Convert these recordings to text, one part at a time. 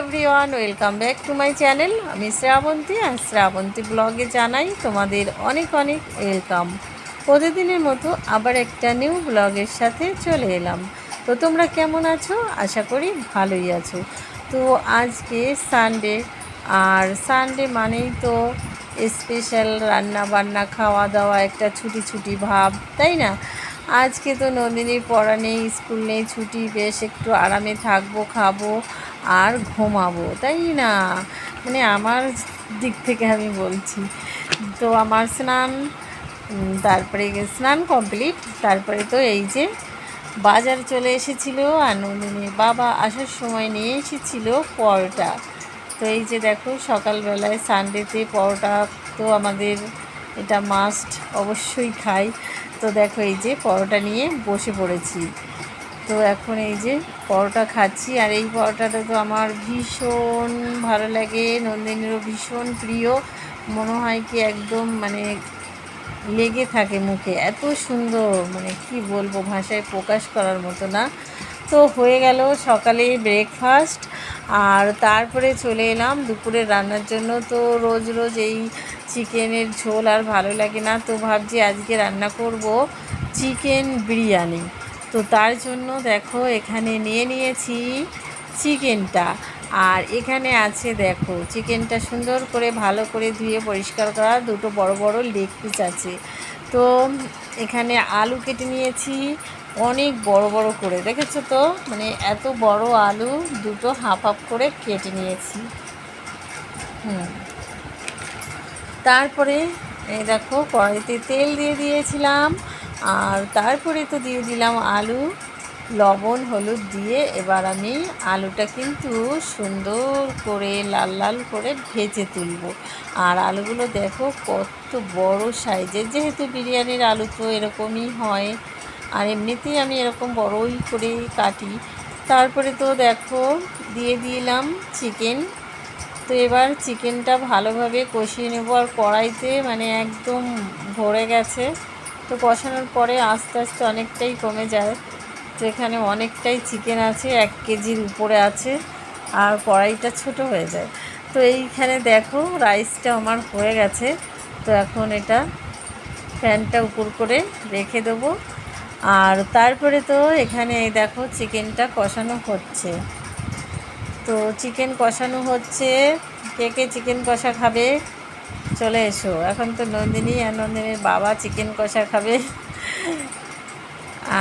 Everyone welcome back to my channel আমি শ্রাবন্তী, আর শ্রাবন্তী ব্লগে জানাই তোমাদের অনেক অনেক ওয়েলকাম প্রতিদিনের মতো আবার একটা নিউ ব্লগের সাথে চলে এলাম। তো তোমরা কেমন আছো? আশা করি ভালোই আছো। তো আজকে সানডে আর সানডে মানেই তো স্পেশাল রান্না বান্না খাওয়া দাওয়া একটা ছুটি ছুটি ভাব, তাই না? আজকে তো নন্দিনীর পড়া নেই, স্কুল নেই, ছুটি, বেশ একটু আরামে থাকব, খাব। আর ঘুমাবো, তাই না? মানে আমার দিক থেকে আমি বলছি। তো আমার স্নান তারপরে স্নান কমপ্লিট, তারপরে তো এই যে বাজার চলে এসেছিল আর নন্দিনীর বাবা আসার সময় নিয়ে এসেছিল পরোটা। তো এই যে দেখো, সকালবেলায় সানডেতে পরোটা তো আমাদের এটা মাস্ট অবশ্যই খাই। তো দেখো এই যে পরোটা নিয়ে বসে পড়েছি। তো এখন এই যে পরোটা খাচ্ছি, আর এই পরোটাটা তো আমার ভীষণ ভালো লাগে, নন্দিনীরও ভীষণ প্রিয়। মনে হয় কি একদম মানে লেগে থাকে মুখে, এত সুন্দর মানে কি বলব, ভাষায় প্রকাশ করার মতো না। তো হয়ে গেল সকালে ব্রেকফাস্ট আর তারপরে চলে এলাম দুপুরের রান্নার জন্য। তো রোজ রোজ এই চিকেনের ঝোল আর ভালো লাগে না, তো ভাবছি আজকে রান্না করব চিকেন বিরিয়ানি। তো তার জন্য দেখো এখানে নিয়ে নিয়েছি চিকেনটা। আর এখানে আছে দেখো চিকেনটা সুন্দর করে ভালো করে ধুয়ে পরিষ্কার করা। দুটো বড় বড় লেগ পিস আছে। তো এখানে আলু কেটে নিয়েছি অনেক বড় বড় করে। দেখেছ তো? মানে এত বড় আলু দুটো হাফ হাফ করে কেটে নিয়েছি। হুম। তারপরে এই দেখো কড়াইতে তেল দিয়ে দিয়েছিলাম। আর তারপরে তো দিয়ে দিলাম আলু, লবণ, হলুদ দিয়ে এবার আমি আলুটা কিন্তু সুন্দর করে লাল লাল করে ভেজে তুলব। আর আলুগুলো দেখো কত বড় সাইজের যেহেতু বিরিয়ানির আলু তো এরকমই হয়, আর এমনিতেই আমি এরকম বড়ই করে কাটি। তারপরে তো দেখো দিয়ে দিলাম চিকেন। তো এবার চিকেনটা ভালোভাবে কষিয়ে নেব, আর কড়াইতে মানে একদম ভরে গেছে। তো কষানোর পরে আস্তে আস্তে অনেকটাই কমে যায়। তো এখানে অনেকটাই চিকেন আছে, এক কেজির উপরে আছে, আর কড়াইটা ছোট হয়ে যায়। তো এইখানে দেখো রাইসটা আমার হয়ে গেছে। তো এখন এটা ফ্যানটা উপর করে রেখে দেবো। আর তারপরে তো এখানে দেখো চিকেনটা কষানো হচ্ছে। তো চিকেন কষানো হচ্ছে। কে কে চিকেন কষা খাবে? চলে এসো। এখন তো নন্দিনী আর নন্দিনীর বাবা চিকেন কষা খাবে।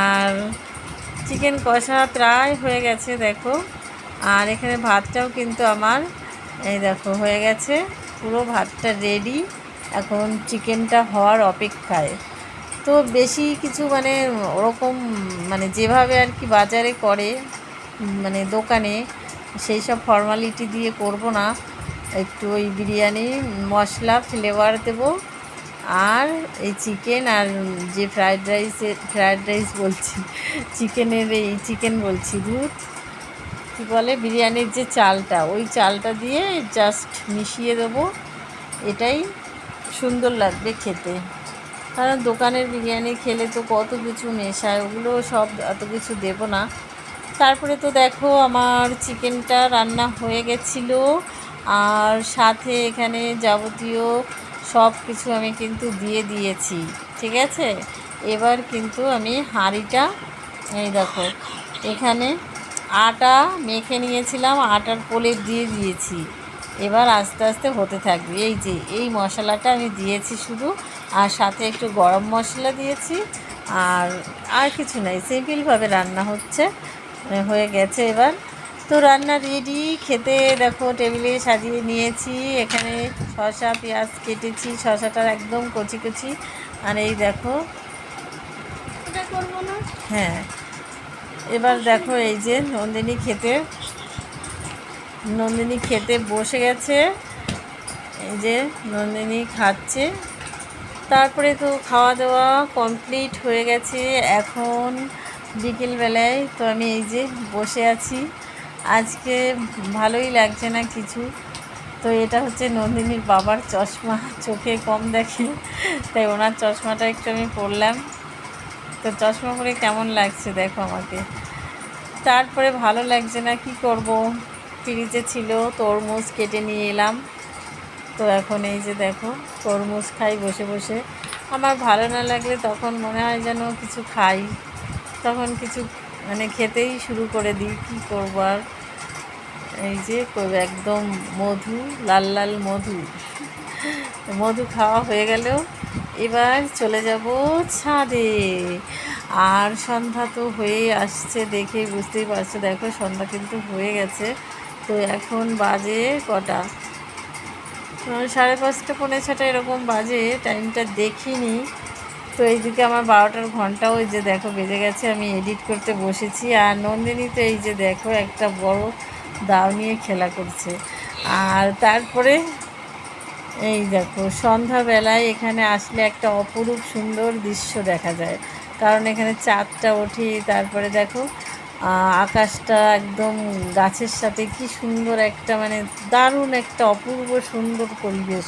আর চিকেন কষা প্রায় হয়ে গেছে, দেখো। আর এখানে ভাতটাও কিন্তু আমার, এই দেখো, হয়ে গেছে। পুরো ভাতটা রেডি এখন চিকেনটা হওয়ার অপেক্ষায়। তো বেশি কিছু মানে ওরকম মানে যেভাবে আর কি বাজারে করে মানে দোকানে, সেই সব ফর্মালিটি দিয়ে করব না। একটু ওই বিরিয়ানি, মশলা ফ্লেভার দেব। আর এই চিকেন আর যে ফ্রায়েড রাইসের ফ্রায়েড রাইস বলছি চিকেনের এই চিকেন বলছি, দুধ। কী বলে? বিরিয়ানির যে চালটা, ওই চালটা দিয়ে জাস্ট মিশিয়ে দেবো। এটাই সুন্দর লাগবে খেতে। কারণ দোকানের বিরিয়ানি খেলে তো কত কিছু মেশায় ওগুলো সব অত কিছু দেবো না। তারপরে তো দেখো, আমার চিকেনটা রান্না হয়ে গেছিল। আর সাথে এখানে যাবতীয় সব কিছু আমি কিন্তু দিয়ে দিয়েছি, ঠিক আছে? এবার কিন্তু আমি হাঁড়িটা, এই দেখো, এখানে আটা মেখে নিয়েছিলাম, আটার প্রলেপ দিয়ে দিয়েছি। এবার আস্তে আস্তে হতে থাকবে। এই যে, এই মশলাটা আমি দিয়েছি শুধু, আর সাথে একটু গরম মশলা দিয়েছি, আর আর কিছু নাই। সিম্পলভাবে রান্না হচ্ছে মানে হয়ে গেছে এবার। তো রান্না রেডি খেতে দেখো টেবিলে সাজিয়ে নিয়েছি এখানে শসা পেঁয়াজ কেটেছি শসাটার একদম কচি কচি। আর এই দেখো হ্যাঁ এবার দেখো এই যে নন্দিনী খেতে নন্দিনী খেতে বসে গেছে এই যে নন্দিনী খাচ্ছে। তারপরে তো খাওয়া দাওয়া কমপ্লিট হয়ে গেছে এখন বিকেলবেলায় তো আমি এই যে বসে আছি। আজকে ভালোই লাগছে না কিছু। তো এটা হচ্ছে নন্দিনীর বাবার চশমা, চোখে কম দেখে। তাই ওনার চশমাটা একটু আমি পরলাম। তো চশমা পরে কেমন লাগছে দেখো আমাকে। তারপরে ভালো লাগছে না কি করব? ফ্রিজে ছিল, তরমুজ কেটে নিয়ে এলাম। তো এখন এই যে দেখো, তরমুজ খাই বসে বসে। আমার ভালো না লাগলে তখন মনে হয় যেন কিছু খাই। তখন কিছু মানে খেতেই শুরু করে দিই, কী করব আর? এই যে করব, একদম মধু, লাল লাল মধু। মধু খাওয়া হয়ে গেলেও এবার চলে যাব ছাদে। আর সন্ধ্যা তো হয়ে আসছে দেখে বুঝতেই পারছ, দেখো সন্ধ্যা কিন্তু হয়ে গেছে। তো এখন বাজে কটা? সাড়ে পাঁচটা, পৌনে ছটা এরকম বাজে টাইমটা দেখিনি। তো এই এইদিকে আমার বারোটার ঘণ্টা, ওই যে দেখো বেজে গেছে, আমি এডিট করতে বসেছি। আর নন্দিনী তো এই যে দেখো একটা বড় দাও নিয়ে খেলা করছে। আর তারপরে এই দেখো, সন্ধ্যাবেলায় এখানে আসলে একটা অপরূপ সুন্দর দৃশ্য দেখা যায়। কারণ এখানে চাঁদটা ওঠে, তারপরে দেখো আকাশটা একদম গাছের সাথে কি সুন্দর একটা মানে দারুণ একটা অপূর্ব সুন্দর পরিবেশ,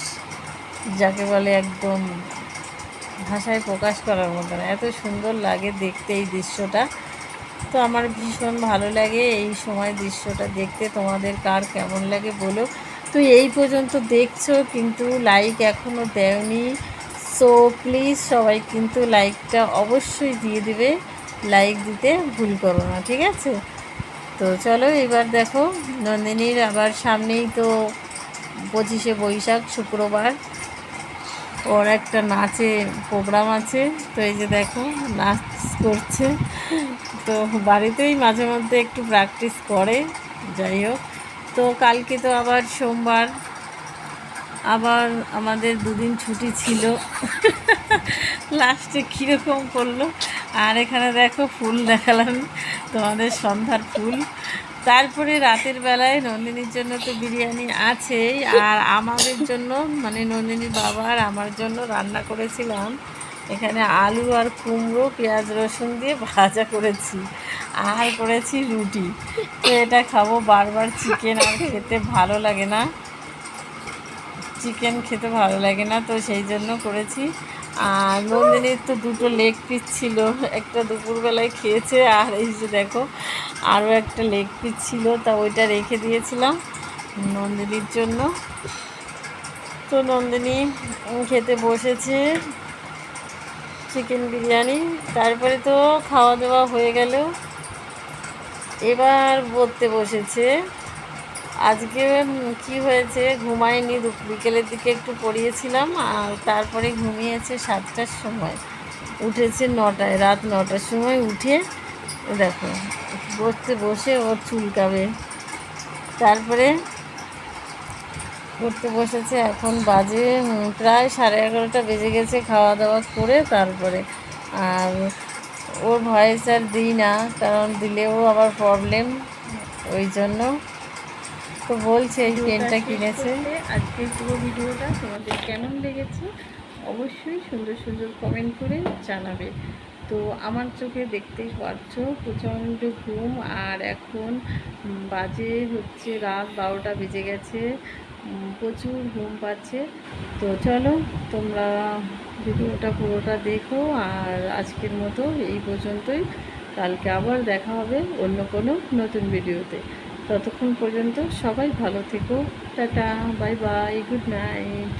যাকে বলে একদম ভাষায় প্রকাশ করার মতো না। এত সুন্দর লাগে দেখতে এই দৃশ্যটা। তো আমার ভীষণ ভালো লাগে এই সময় দৃশ্যটা দেখতে। তোমাদের কার কেমন লাগে বলো। তো এই পর্যন্ত দেখছ, কিন্তু লাইক এখনও দেওনি। সো প্লিজ সবাই কিন্তু লাইকটা অবশ্যই দিয়ে দেবে। লাইক দিতে ভুল করো না, ঠিক আছে? তো চলো এবার দেখো, নন্দিনীর আবার সামনেই তো পঁচিশে বৈশাখ, শুক্রবার। ওর একটা নাচে প্রোগ্রাম আছে, তো এই যে দেখো, নাচ করছে। তো বাড়িতেই মাঝে মধ্যে একটু প্র্যাকটিস করে, যাই হোক। তো কালকে তো আবার সোমবার, আবার আমাদের দুদিন ছুটি ছিল। লাস্টে কীরকম করল? আর এখানে দেখো ফুল দেখালাম, তোমাদের সন্ধ্যার ফুল। তারপরে রাতের বেলায় নন্দিনীর জন্য তো বিরিয়ানি আছেই, আর আমাদের জন্য মানে নন্দিনীর বাবা আর আমার জন্য রান্না করেছিলাম। এখানে আলু আর কুমড়ো, পেঁয়াজ রসুন দিয়ে ভাজা করেছি, আর করেছি রুটি। তো এটা খাব বারবার চিকেন, আর খেতে ভালো লাগে না। চিকেন খেতে ভালো লাগে না, তো সেই জন্য করেছি। আর নন্দিনীর তো দুটো লেগ পিস ছিল। একটা দুপুরবেলায় খেয়েছে, আর এই যে দেখো, আরও একটা লেগ পিস ছিল, তা ওইটা রেখে দিয়েছিলাম নন্দিনীর জন্য। তো নন্দিনী খেতে বসেছে চিকেন বিরিয়ানি, তারপরে তো খাওয়া দাওয়া হয়ে গেল। এবার বলতে বসেছে। আজকে কি হয়েছে? ঘুমায়নি বিকেলের দিকে একটু পড়িয়েছিলাম, আর তারপরে ঘুমিয়েছে সাতটার সময়। উঠেছে নটায়, রাত নটার সময় উঠে দেখো, বসতে বসে ওর চুলকাবে। তারপরে পড়তে বসেছে, এখন বাজে প্রায় সাড়ে এগারোটা বেজে গেছে খাওয়া দাওয়া করে তারপরে। আর ওর ভয়েস আর দিই না, কারণ দিলেও আবার প্রবলেম ওই জন্য। তো বলছে এই পেনটা কিনেছে। আজকে পুরো ভিডিওটা তোমাদের কেমন লেগেছে অবশ্যই সুন্দর সুন্দর কমেন্ট করে জানাবে। তো আমার চোখে দেখতেই পারছ প্রচণ্ড ঘুম আর এখন বাজে হচ্ছে রাত বারোটা বেজে গেছে প্রচুর ঘুম পাচ্ছে। তো চলো তোমরা ভিডিওটা পুরোটা দেখো আর আজকের মতো এই পর্যন্তই। কালকে আবার দেখা হবে অন্য কোনো নতুন ভিডিওতে। ততক্ষণ পর্যন্ত সবাই ভালো থেকো। Tata bye bye good night.